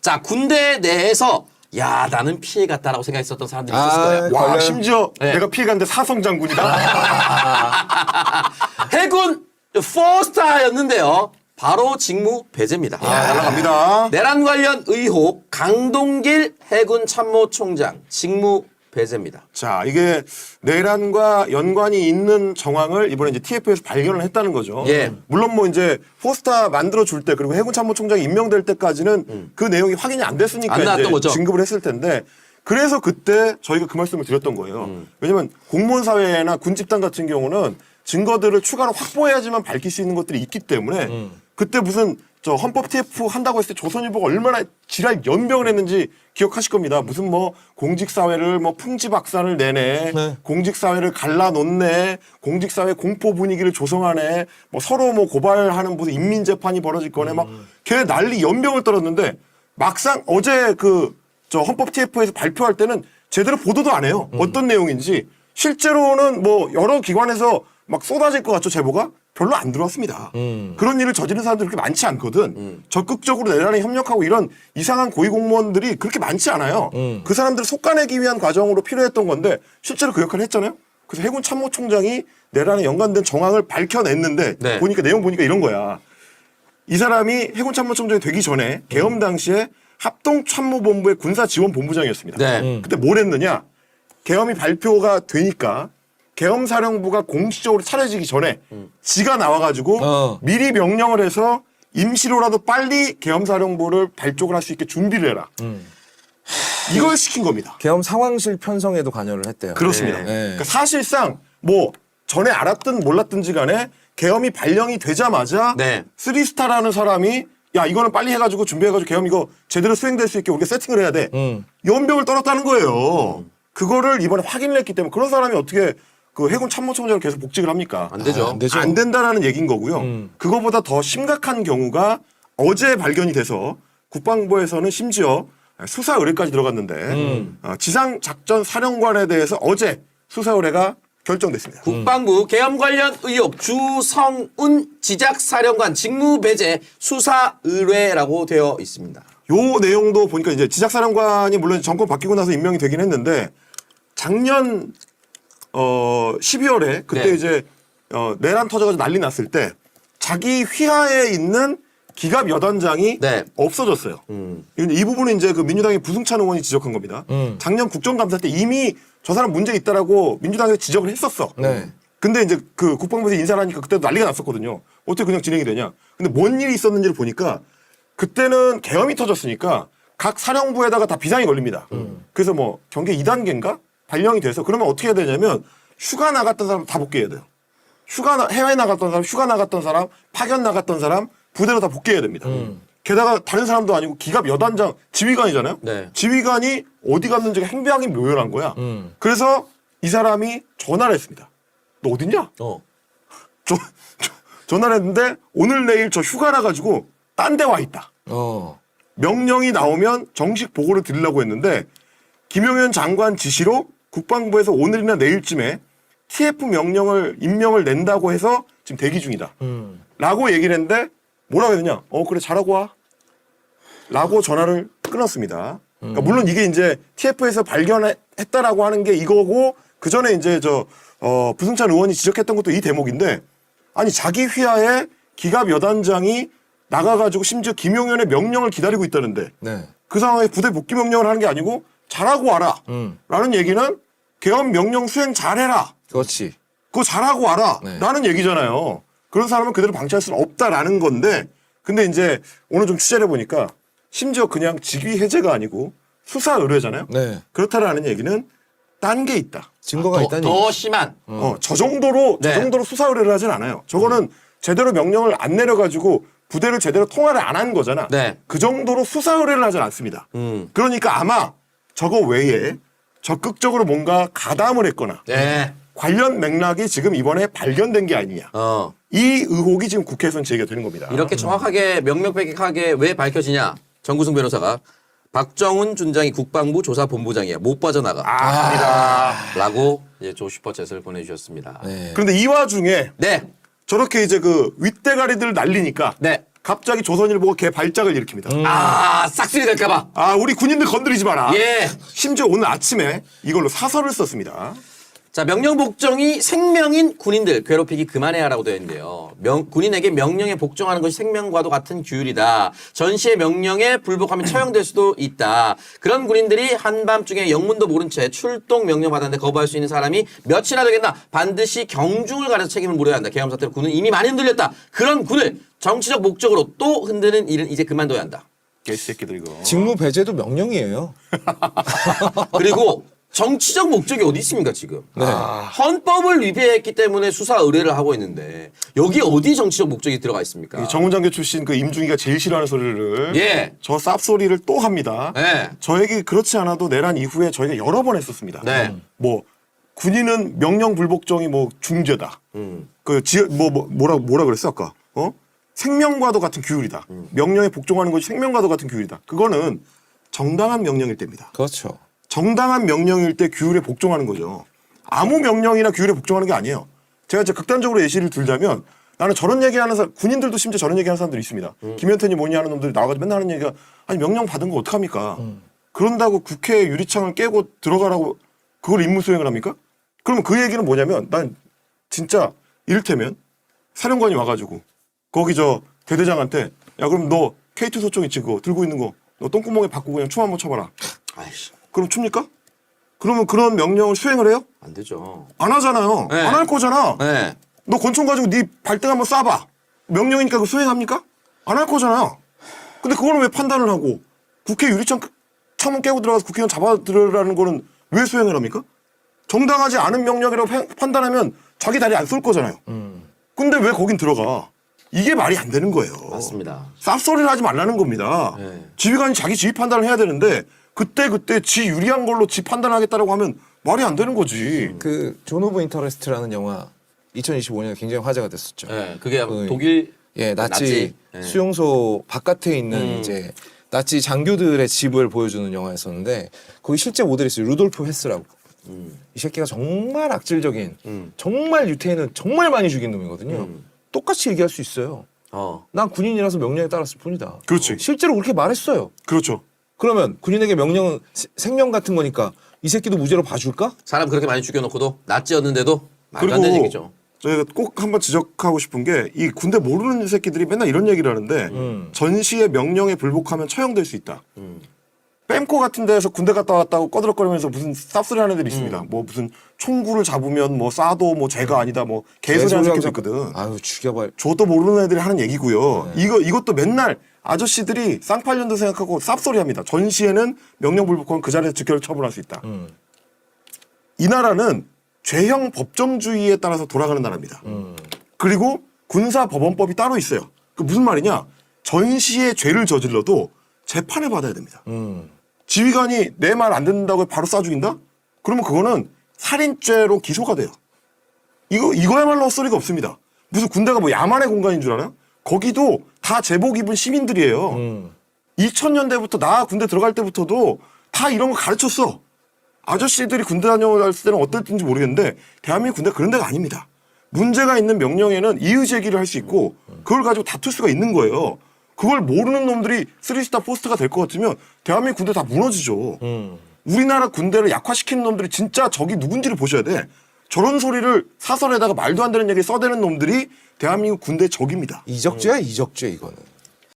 자, 군대 내에서 야, 나는 피해 갔다라고 생각했었던 사람들이 있었을 아, 거예요. 와 걸려요? 심지어 네. 내가 피해갔는데 사성 장군이다. 해군 4스타였는데요. 바로 직무 배제입니다. 아, 날라갑니다. 내란 관련 의혹 강동길 해군 참모총장 직무 배제입니다. 자 이게 내란과 연관이 있는 정황을 이번에 이제 TF에서 발견을 했다는 거죠. 예. 물론 뭐 이제 포스타 만들어 줄 때 그리고 해군 참모총장이 임명될 때까지는 그 내용이 확인이 안 됐으니까 안 나왔던 이제 거죠. 진급을 했을 텐데 그래서 그때 저희가 그 말씀을 드렸던 거예요. 음. 왜냐면 공무원 사회나 군 집단 같은 경우는 증거들을 추가로 확보해야지만 밝힐 수 있는 것들이 있기 때문에 음. 그때 무슨 저 헌법 TF 한다고 했을 때 조선일보가 얼마나 지랄 연병을 했는지 기억하실 겁니다. 무슨 뭐 공직사회를 뭐 풍지박산을 내네, 네. 공직사회를 갈라놓네, 공직사회 공포 분위기를 조성하네, 뭐 서로 뭐 고발하는 무슨 인민재판이 벌어질 거네, 막 걔 난리 연병을 떨었는데 막상 어제 그 저 헌법 TF에서 발표할 때는 제대로 보도도 안 해요. 어떤 내용인지 실제로는 뭐 여러 기관에서 막 쏟아질 것 같죠 제보가 별로 안 들어왔습니다. 그런 일을 저지른 사람들이 그렇게 많지 않거든. 적극적으로 내란에 협력하고 이런 이상한 고위 공무원들이 그렇게 많지 않아요. 그 사람들을 속아내기 위한 과정으로 필요했던 건데 실제로 그 역할을 했잖아요. 그래서 해군 참모총장이 내란에 연관된 정황을 밝혀냈는데 네. 보니까 내용 보니까 이런 거야. 이 사람이 해군 참모총장이 되기 전에 계엄 당시에 합동 참모본부의 군사 지원 본부장이었습니다. 네. 그때 뭘 했느냐? 계엄이 발표가 되니까 계엄사령부가 공식적으로 차려지기 전에 지가 나와가지고 어. 미리 명령을 해서 임시로라도 빨리 계엄사령부를 발족을 할 수 있게 준비를 해라. 이걸 시킨 겁니다. 계엄 상황실 편성에도 관여를 했대요. 그렇습니다. 네. 그러니까 사실상 뭐 전에 알았든 몰랐든지 간에 계엄이 발령이 되자마자 네. 쓰리스타라는 사람이 야 이거는 빨리 해가지고 준비해가지고 계엄 이거 제대로 수행될 수 있게 우리가 세팅을 해야 돼. 음. 연병을 떨었다는 거예요. 그거를 이번에 확인을 했기 때문에 그런 사람이 어떻게 그 해군 참모총장을 계속 복직을 합니까? 안 되죠. 안 되죠. 안 된다라는 얘기인 거고요. 음. 그거보다 더 심각한 경우가 어제 발견이 돼서 국방부에서는 심지어 수사 의뢰까지 들어갔는데 음. 어, 지상 작전 사령관에 대해서 어제 수사 의뢰가 결정됐습니다. 국방부 계엄 관련 의혹 주성운 지작사령관 직무 배제 수사 의뢰라고 되어 있습니다. 요 내용도 보니까 이제 지작사령관이 물론 정권 바뀌고 나서 임명이 되긴 했는데 작년 어 12월에 그때 네. 이제 어 내란 터져가지고 난리 났을 때 자기 휘하에 있는 기갑 여단장이 네. 없어졌어요. 음. 이- 이 부분은 이제 그 민주당의 부승찬 의원이 지적한 겁니다. 음. 작년 국정감사 때 이미 저 사람 문제 있다라고 민주당에서 지적을 했었어. 네. 근데 이제 그 국방부에서 인사를 하니까 그때도 난리가 났었거든요. 어떻게 그냥 진행이 되냐. 근데 뭔 일이 있었는지를 보니까 그때는 계엄이 터졌으니까 각 사령부에다가 다 비상이 걸립니다. 그래서 뭐 경계 2단계인가? 발령이 돼서 그러면 어떻게 해야 되냐면 휴가 나갔던 사람 다 복귀해야 돼요. 휴가 나- 해외 나갔던 사람, 휴가 나갔던 사람, 파견 나갔던 사람 부대로 다 복귀해야 됩니다. 게다가 다른 사람도 아니고 기갑 여단장 지휘관이잖아요. 네. 지휘관이 어디 갔는지가 행방이 묘연한 거야. 음. 그래서 이 사람이 전화를 했습니다. 너 어딨냐? 어. 저, 저- 전화를 했는데 오늘 내일 저 휴가라 가지고 딴 데 와 있다. 어. 명령이 나오면 정식 보고를 드리려고 했는데 김용현 장관 지시로 국방부에서 오늘이나 내일쯤에 TF 명령을 임명을 낸다고 해서 지금 대기 중이다. 음. 라고 얘기를 했는데 뭐라고 했느냐? 어 그래 잘하고 와. 라고 전화를 끊었습니다. 그러니까 물론 이게 이제 TF에서 발견했다라고 하는 게 이거고 그 전에 이제 저 어, 부승찬 의원이 지적했던 것도 이 대목인데 아니 자기 휘하에 기갑 여단장이 나가가지고 심지어 김용현의 명령을 기다리고 있다는데 네. 그 상황에 부대 복귀 명령을 하는 게 아니고 잘하고 와라. 음. 라는 얘기는 계엄 명령 수행 잘해라. 그렇지. 그거 잘하고 와라. 네. 라는 얘기잖아요. 그런 사람은 그대로 방치할 수는 없다라는 건데, 근데 이제 오늘 좀 취재를 해보니까 심지어 그냥 직위 해제가 아니고 수사 의뢰잖아요. 네. 그렇다라는 얘기는 딴 게 있다. 증거가 더, 있다니. 더 심한. 어, 저 정도로, 네. 저 정도로 수사 의뢰를 하진 않아요. 저거는 제대로 명령을 안 내려가지고 부대를 제대로 통화를 안 한 거잖아. 네. 그 정도로 수사 의뢰를 하진 않습니다. 음. 그러니까 아마 저거 외에 적극적으로 뭔가 가담을 했거나 네. 관련 맥락이 지금 이번에 발견된 게 아니냐. 어. 이 의혹이 지금 국회에서는 제기가 되는 겁니다. 이렇게 정확하게 명명백백하게 왜 밝혀지냐? 정구승 변호사가 박정훈 준장이 국방부 조사본부장이야. 못 빠져나가. 아, 라고 이제 조 슈퍼챗을 보내주셨습니다. 네. 그런데 이 와중에 네. 저렇게 이제 그 윗대가리들 날리니까 네. 갑자기 조선일보가 걔 발작을 일으킵니다. 아 싹쓸이 될까봐. 아 우리 군인들 건드리지 마라. 예. 심지어 오늘 아침에 이걸로 사설을 썼습니다. 자 명령 복종이 생명인 군인들 괴롭히기 그만해야라고 되어 있는데요. 명- 군인에게 명령에 복종하는 것이 생명과도 같은 규율이다. 전시의 명령에 불복하면 처형될 수도 있다. 그런 군인들이 한밤중에 영문도 모른 채 출동 명령 받았는데 거부할 수 있는 사람이 몇이나 되겠나? 반드시 경중을 가려서 책임을 물어야 한다. 계엄 사태로 군은 이미 많이 흔들렸다. 그런 군을 정치적 목적으로 또 흔드는 일은 이제 그만둬야 한다. 개새끼들 이거. 직무 배제도 명령이에요. 그리고 정치적 목적이 어디 있습니까 지금? 네. 헌법을 위배했기 때문에 수사 의뢰를 하고 있는데 여기 어디 정치적 목적이 들어가 있습니까? 이 정훈장교 출신 그 임중이가 제일 싫어하는 소리를 예. 저 쌉소리를 또 합니다. 네. 저에게 그렇지 않아도 내란 이후에 저희가 여러 번 했었습니다. 네. 뭐 군인은 명령 불복종이 뭐 중죄다. 음. 그 지, 뭐, 뭐 뭐라 뭐라 그랬어 아까? 어? 생명과도 같은 규율이다. 음. 명령에 복종하는 것이 생명과도 같은 규율이다. 그거는 정당한 명령일 때입니다. 그렇죠. 정당한 명령일 때 규율에 복종하는 거죠. 아무 명령이나 규율에 복종하는 게 아니에요. 제가 이제 극단적으로 예시를 들자면 나는 저런 얘기하는 사람, 군인들도 심지어 저런 얘기하는 사람들이 있습니다. 김현태니 뭐니 하는 놈들이 나와가지고 맨날 하는 얘기가 아니 명령 받은 거 어떡합니까? 그런다고 국회 유리창을 깨고 들어가라고 그걸 임무 수행을 합니까? 그러면 그 얘기는 뭐냐면 난 진짜 이를테면 사령관이 와가지고 거기 저 대대장한테 야 그럼 너 K2 소총 있지 그거 들고 있는 거 너 똥구멍에 받고 그냥 춤 한번 춰봐라. 아이씨 그럼 춥니까? 그러면 그런 명령을 수행을 해요? 안 되죠. 안 하잖아요. 네. 안 할 거잖아. 네. 너 권총 가지고 네 발등 한번 쏴봐. 명령이니까 그 수행합니까? 안 할 거잖아. 근데 그거는 왜 판단을 하고 국회 유리창 창문 깨고 들어가서 국회의원 잡아들으라는 거는 왜 수행을 합니까? 정당하지 않은 명령이라고 판- 판단하면 자기 다리 안 쏠 거잖아요. 근데 왜 거긴 들어가? 이게 말이 안 되는 거예요. 맞습니다. 쌉소리를 하지 말라는 겁니다. 네. 지휘관이 자기 지휘 판단을 해야 되는데 그때 그때 지 유리한 걸로 지 판단하겠다라고 하면 말이 안 되는 거지. 그 존 오브 인터레스트라는 영화 2025년에 굉장히 화제가 됐었죠. 네. 그게 그, 독일 예, 나치, 나치. 예. 수용소 바깥에 있는 음. 이제 나치 장교들의 집을 보여주는 영화였었는데 거기 실제 모델이 있어요. 루돌프 헤스라고. 이 새끼가 정말 악질적인, 음. 정말 유태인을 정말 많이 죽인 놈이거든요. 음. 똑같이 얘기할 수 있어요. 어. 난 군인이라서 명령에 따랐을 뿐이다. 그렇지. 실제로 그렇게 말했어요. 그렇죠. 그러면 군인에게 명령은 세- 생명 같은 거니까 이 새끼도 무죄로 봐줄까? 사람 그렇게 많이 죽여놓고도 나치였는데도 말도 안 되는 얘기죠. 저희가 꼭 한번 지적하고 싶은 게 이 군대 모르는 새끼들이 맨날 이런 얘기를 하는데 음. 전시의 명령에 불복하면 처형될 수 있다. 음. 뺨코 같은 데에서 군대 갔다 왔다고 꺼드럭거리면서 무슨 쌉소리 하는 애들이 있습니다. 음. 뭐 무슨 총구를 잡으면 뭐 쏴도 뭐 죄가 아니다 뭐 개소리 하는 새끼도 있거든. 아유 죽여봐. 저도 모르는 애들이 하는 얘기고요. 네. 이거 이것도 맨날 아저씨들이 쌍팔년도 생각하고 쌉소리 합니다. 전시에는 명령 불복하면 그 자리에서 즉결 처분할 수 있다. 음. 이 나라는 죄형 법정주의에 따라서 돌아가는 나라입니다. 음. 그리고 군사법원법이 따로 있어요. 그 무슨 말이냐? 전시에 죄를 저질러도 재판을 받아야 됩니다. 음. 지휘관이 내 말 안 듣는다고 바로 쏴 죽인다? 그러면 그거는 살인죄로 기소가 돼요. 이거 이거야말로 헛소리가 없습니다. 무슨 군대가 뭐 야만의 공간인 줄 알아요? 거기도 다 제복 입은 시민들이에요. 음. 2000년대부터 나 군대 들어갈 때부터도 다 이런 거 가르쳤어. 아저씨들이 군대 다녀왔을 때는 어땠는지 모르겠는데 대한민국 군대 그런 데가 아닙니다. 문제가 있는 명령에는 이의 제기를 할 수 있고 그걸 가지고 다툴 수가 있는 거예요. 그걸 모르는 놈들이 쓰리스타 포스트가 될 것 같으면 대한민국 군대 다 무너지죠. 음. 우리나라 군대를 약화시키는 놈들이 진짜 적이 누군지를 보셔야 돼. 저런 소리를 사설에다가 말도 안 되는 얘기 써대는 놈들이 대한민국 군대 적입니다. 이적죄야 이적죄 이거는.